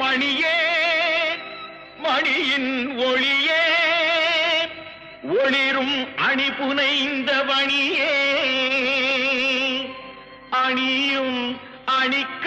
மணியே மணியின் ஒளியே ஒளிரும் அணி புனைந்த வணியே. அணியும் அணிக்க